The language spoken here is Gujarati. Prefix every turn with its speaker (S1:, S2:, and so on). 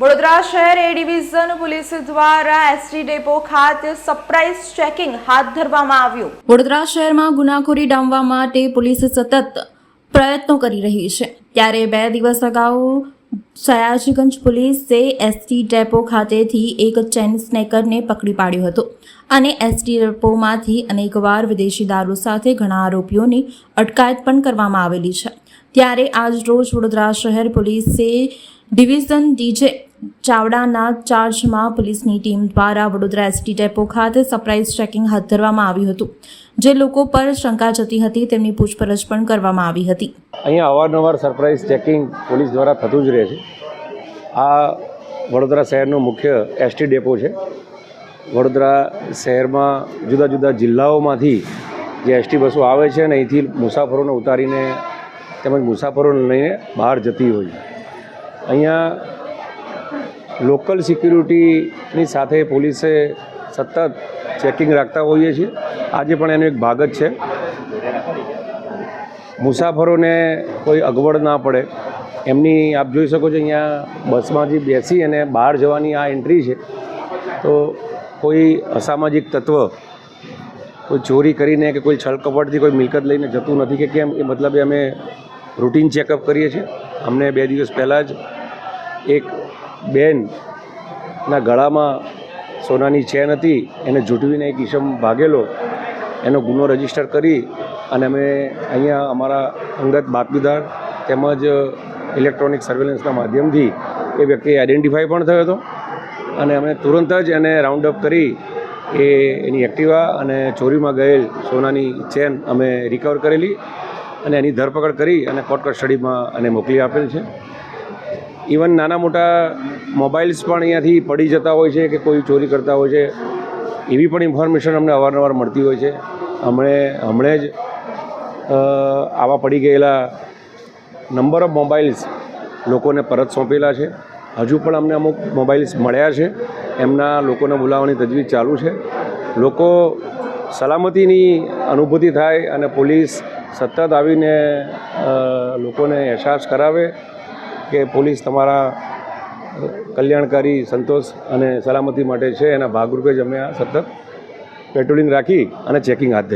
S1: વડોદરા શહેર એ ડિવિઝન પોલીસ દ્વારા એસટી ડેપો ખાતે સરપ્રાઇઝ ચેકિંગ હાથ ધરવામાં આવ્યું. વડોદરા શહેરમાં ગુનાખોરી ડામવા માટે પોલીસ સતત પ્રયત્નો કરી રહી છે. ત્યારે બે દિવસ અગાઉ સયાજીગંજ પોલીસે એસટી ડેપો ખાતેથી એક ચેન સ્નેકરને પકડી પાડ્યો હતો અને એસટી ડેપોમાંથી અનેકવાર વિદેશી દારૂ સાથે ઘણા આરોપીઓની અટકાયત પણ કરવામાં આવેલી છે. ત્યારે આજ રોજ વડોદરા શહેર પોલીસે ડિવિઝન ડીજે ચાવડાના ચાર્જમાં પોલીસની ટીમ દ્વારા વડોદરા એસટી ડેપો ખાતે સરપ્રાઇઝ ચેકિંગ હાથ ધરવામાં આવ્યું હતું. જે લોકો પર શંકા જતી હતી, તેમની પૂછપરછ પણ કરવામાં આવી હતી.
S2: અહીંયા અવારનવાર સરપ્રાઇઝ ચેકિંગ પોલીસ દ્વારા થતું જ રહે છે. આ વડોદરા શહેરનો મુખ્ય એસટી ડેપો છે. વડોદરા શહેરમાં જુદા જુદા જિલ્લાઓમાંથી જે એસટી બસો આવે છે અને અહીંથી મુસાફરોને ઉતારીને તેમજ મુસાફરોને લઈને બહાર જતી હોય છે. અહીંયા લોકલ સિક્યુરિટીની સાથે પોલીસે સતત ચેકિંગ રાખતા હોઈએ છીએ. આજે પણ એનો એક ભાગ જ છે. મુસાફરોને કોઈ અગવડ ના પડે. એમની આપ જોઈ શકો છો અહીંયા બસમાંથી બેસી અને બહાર જવાની આ એન્ટ્રી છે. તો કોઈ અસામાજિક તત્વ કોઈ ચોરી કરીને કે કોઈ છળકપટથી કોઈ મિલકત લઈને જતું નથી કે કેમ, એ મતલબે અમે રૂટીન ચેકઅપ કરીએ છીએ. અમને બે દિવસ પહેલાં જ એક બેનના ગળામાં સોનાની ચેન હતી, એને જૂટવીને એક ઈસમ ભાગેલો, એનો ગુનો રજિસ્ટર કરી અને અમે અહીંયા અમારા અંગત બાતમીદાર તેમજ ઇલેક્ટ્રોનિક સર્વેલન્સના માધ્યમથી એ વ્યક્તિ આઈડેન્ટિફાઈ પણ થયો હતો અને અમે તુરંત જ એને રાઉન્ડ અપ કરી એ એની એક્ટિવા અને ચોરીમાં ગયેલ સોનાની ચેન અમે રિકવર કરેલી અને એની ધરપકડ કરી અને કોર્ટ કસ્ટડીમાં એને મોકલી આપેલ છે. ઇવન નાના મોટા મોબાઈલ્સ પણ અહીંયાથી પડી જતા હોય છે કે કોઈ ચોરી કરતા હોય છે, એવી પણ ઇન્ફોર્મેશન અમને અવારનવાર મળતી હોય છે. હમણે હમણે જ આવા પડી ગયેલા નંબર ઓફ મોબાઈલ્સ લોકોને પરત સોંપેલા છે. હજુ પણ અમને અમુક મોબાઈલ્સ મળ્યા છે. એમના લોકોને બોલાવવાની તજવીજ ચાલુ છે. લોકો સલામતીની અનુભૂતિ થાય અને પોલીસ સતત આવીને લોકોને અહેસાસ કરાવે કે પોલીસ તમારા કલ્યાણકારી, સંતોષ અને સલામતી માટે છે, એના ભાગરૂપે જ અમે આ સતત પેટ્રોલિંગ રાખી અને ચેકિંગ હાથ ધરી